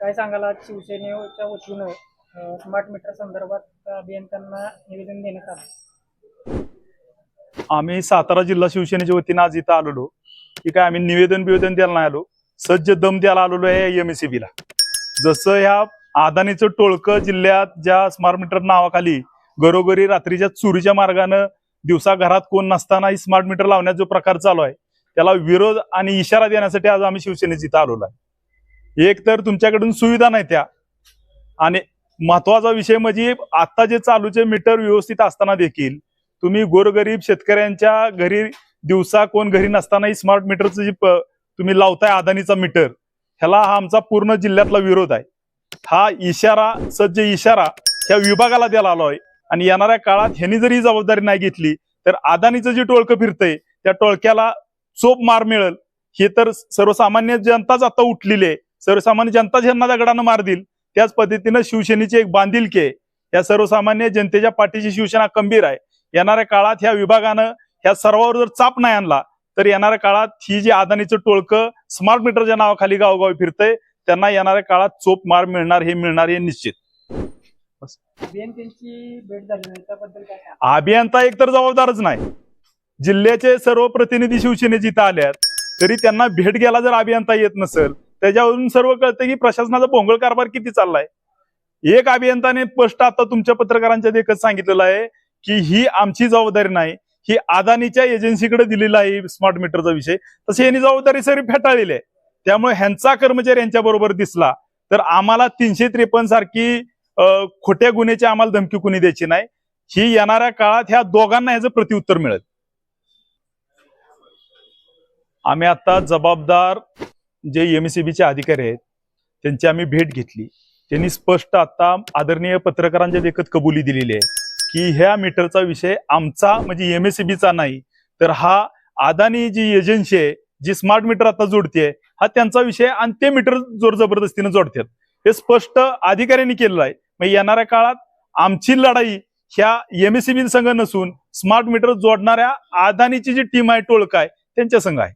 काय सांगाल आज शिवसेनेच्या वतीनं स्मार्ट मीटर संदर्भात अभियंत्यांना निवेदन देण्यात आलं? आम्ही सातारा जिल्हा शिवसेनेच्या वतीनं आज इथं आलेलो. की काय आम्ही निवेदन बिवेदन द्यायला नाही आलो. सज्ज दम द्यायला आलेलो आहे एम ला. जसं ह्या अदानीचं टोळकं जिल्ह्यात ज्या स्मार्ट मीटर नावाखाली घरोघरी रात्रीच्या चोरीच्या मार्गानं दिवसा घरात कोण नसताना स्मार्ट मीटर लावण्याचा जो प्रकार चालू आहे त्याला विरोध आणि इशारा देण्यासाठी आज आम्ही शिवसेनेत इथं आलेलो आहे. एक तर तुमच्याकडून सुविधा नाही त्या. आणि महत्त्वाचा विषय म्हणजे आता जे चालूचे मीटर व्यवस्थित असताना देखील तुम्ही गोरगरीब शेतकऱ्यांच्या घरी दिवसा कोण घरी नसतानाही स्मार्ट मीटरचं जे तुम्ही लावताय अदानीचा मीटर ह्याला हा आमचा पूर्ण जिल्ह्यातला विरोध आहे. हा इशारा सज्ज इशारा ह्या विभागाला द्यायला आलोय. आणि येणाऱ्या काळात ह्यांनी जरी जबाबदारी नाही घेतली तर अदानीचं जे टोळकं फिरतंय त्या टोळक्याला चोप मार मिळेल. हे तर सर्वसामान्य जनताच आता उठलेली आहे. सर्वसामान्य जनताच ह्यांना दगडानं मार देईल त्याच पद्धतीनं शिवसेनेची एक बांधिलकी आहे. या सर्वसामान्य जनतेच्या पाठीशी शिवसेना खंबीर आहे. येणाऱ्या काळात ह्या विभागानं ह्या सर्वावर जर चाप नाही आणला तर येणाऱ्या काळात ही जी अदानीचं टोळकं स्मार्ट मीटरच्या नावाखाली गावोगावी फिरतंय त्यांना येणाऱ्या काळात चोप मार मिळणार हे मिळणार हे निश्चित? अभियंता एकतर जबाबदारच नाही. जिल्ह्याचे सर्व प्रतिनिधी शिवसेनेचे इथं आल्यात तरी त्यांना भेट घ्यायला जर अभियंता येत नसेल त्याच्यावरून सर्व कळतं की प्रशासनाचा भोंगळ कारभार किती चाललाय. एक अभियंताने स्पष्ट आता तुमच्या पत्रकारांच्या देखत सांगितलेलं आहे की ही आमची जबाबदारी नाही ही अदानीच्या एजन्सीकडे दिलेला आहे स्मार्ट मीटरचा विषय. तसे यांनी जबाबदारी सर फेटाळलेली आहे. त्यामुळे ह्यांचा कर्मचारी यांच्या बरोबर दिसला तर आम्हाला तीनशे त्रेपन्न सारखी खोट्या गुन्ह्याची आम्हाला धमकी कुणी द्यायची नाही. ही येणाऱ्या काळात ह्या दोघांना ह्याचं प्रत्युत्तर मिळेल. आम्ही आता जबाबदार जे एमएससीबीचे अधिकारी आहेत त्यांची आम्ही भेट घेतली. त्यांनी स्पष्ट आता आदरणीय पत्रकारांच्या देखत कबुली दिलेली आहे की ह्या मीटरचा विषय आमचा म्हणजे एमएससीबीचा नाही तर हा अदानी जी एजन्सी आहे जी स्मार्ट मीटर आता जोडते हा त्यांचा विषय आणि ते मीटर जोर जबरदस्तीने जोडतात. हे स्पष्ट अधिकाऱ्यांनी केलेलं आहे. मग येणाऱ्या काळात आमची लढाई ह्या एमएससीबी संघ नसून स्मार्ट मीटर जोडणाऱ्या अदानीची जी टीम आहे टोळक आहे त्यांच्या संघ आहे.